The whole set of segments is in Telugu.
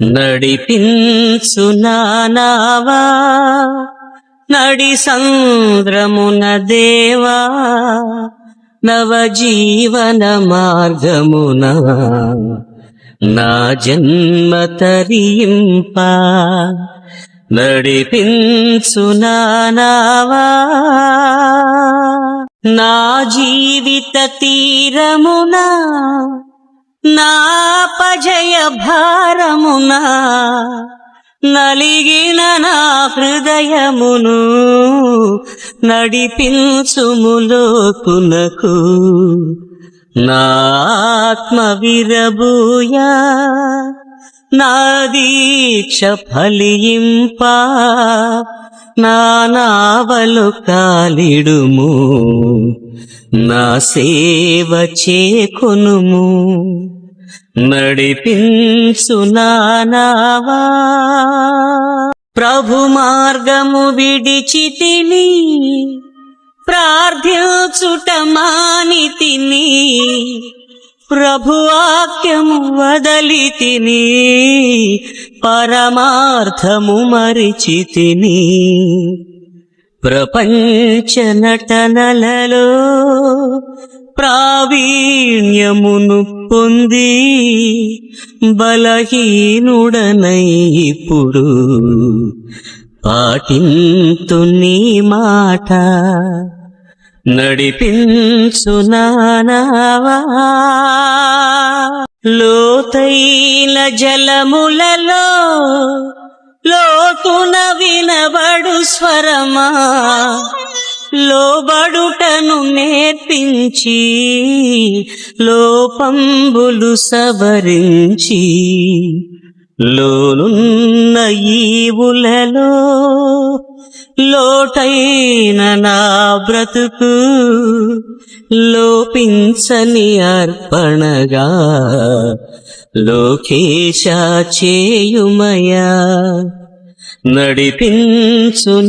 నడిపించు నానావా నడి సంద్రమున దేవా నవజీవన మార్గమున నా జన్మ తరింప. నడిపించు నానావా నా జీవిత తీరమునా నాపజయ భారమునా నలిగిన నా హృదయమును నడిపించుములోకునకు నాత్మ విరబూయా నా దీక్ష ఫలింప నానావలు కాలిడుము నా సేవ చేకొనుము. నడిపించునానావా? ప్రభు మార్గము విడిచితిని ప్రార్థించుట మానితిని ప్రభు వాక్యము వదలి తిని పరమార్థము మరిచితిని ప్రపంచ నటనలలో ప్రావీణ్యమును పొంది బలహీనుడనై ఇప్పుడు పాటింతు నీ మాట. నడిపించు నానావా. లోతైన జలములలో లోతున వినబడు స్వరమా. లోబడుటను నేర్పించి లోపంబులు సవరించి లోనున్న ఈవులలో లోటైన నా బ్రతుకు లోపించని అర్పణగా లోకేశ చేయుమయా? నడిపించు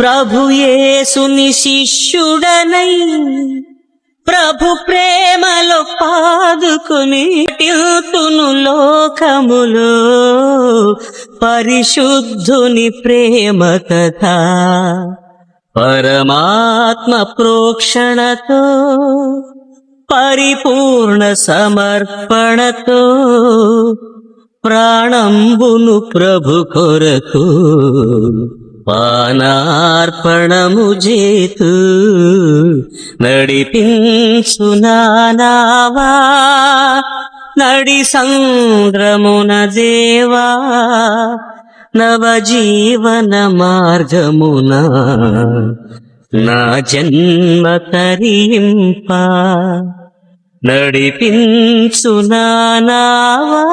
ప్రభుయేసుని శిష్యుడనై ప్రభు ప్రేమలో పాదుకుని టిల్తును లోకములో. పరిశుద్ధుని ప్రేమ కథ పరమాత్మ ప్రోక్షణతో పరిపూర్ణ సమర్పణతో ప్రాణంబును ప్రభు కొరకు పానార్పణము చేతు నడిపించు నానావా. నడి సంద్రమున దేవా నవజీవన మార్గమున నా జన్మ తరింప. నడిపించు నానావా.